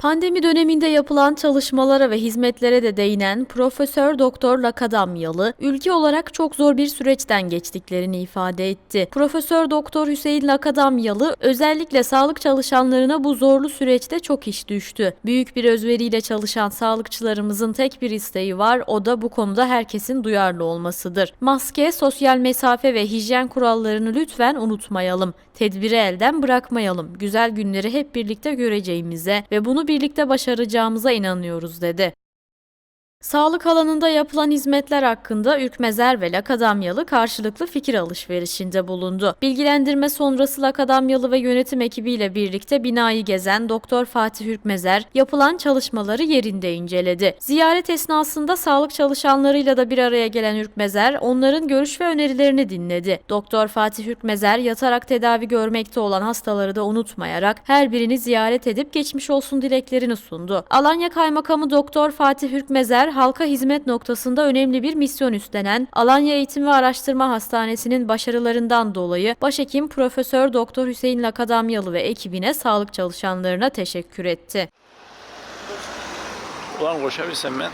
Pandemi döneminde yapılan çalışmalara ve hizmetlere de değinen Profesör Doktor Lakadamyalı, ülke olarak çok zor bir süreçten geçtiklerini ifade etti. Profesör Doktor Hüseyin Lakadamyalı, özellikle sağlık çalışanlarına bu zorlu süreçte çok iş düştü. Büyük bir özveriyle çalışan sağlıkçılarımızın tek bir isteği var, o da bu konuda herkesin duyarlı olmasıdır. Maske, sosyal mesafe ve hijyen kurallarını lütfen unutmayalım. Tedbiri elden bırakmayalım. Güzel günleri hep birlikte göreceğimize ve bunu birlikte başaracağımıza inanıyoruz dedi. Sağlık alanında yapılan hizmetler hakkında Ürkmezer ve Lakadamyalı karşılıklı fikir alışverişinde bulundu. Bilgilendirme sonrası Lakadamyalı ve yönetim ekibiyle birlikte binayı gezen Doktor Fatih Ürkmezer yapılan çalışmaları yerinde inceledi. Ziyaret esnasında sağlık çalışanlarıyla da bir araya gelen Ürkmezer onların görüş ve önerilerini dinledi. Doktor Fatih Ürkmezer yatarak tedavi görmekte olan hastaları da unutmayarak her birini ziyaret edip geçmiş olsun dileklerini sundu. Alanya Kaymakamı Doktor Fatih Ürkmezer halka hizmet noktasında önemli bir misyon üstlenen Alanya Eğitim ve Araştırma Hastanesi'nin başarılarından dolayı Başhekim Profesör Doktor Hüseyin Lakadamyalı ve ekibine sağlık çalışanlarına teşekkür etti. Ulan koşabilsem ben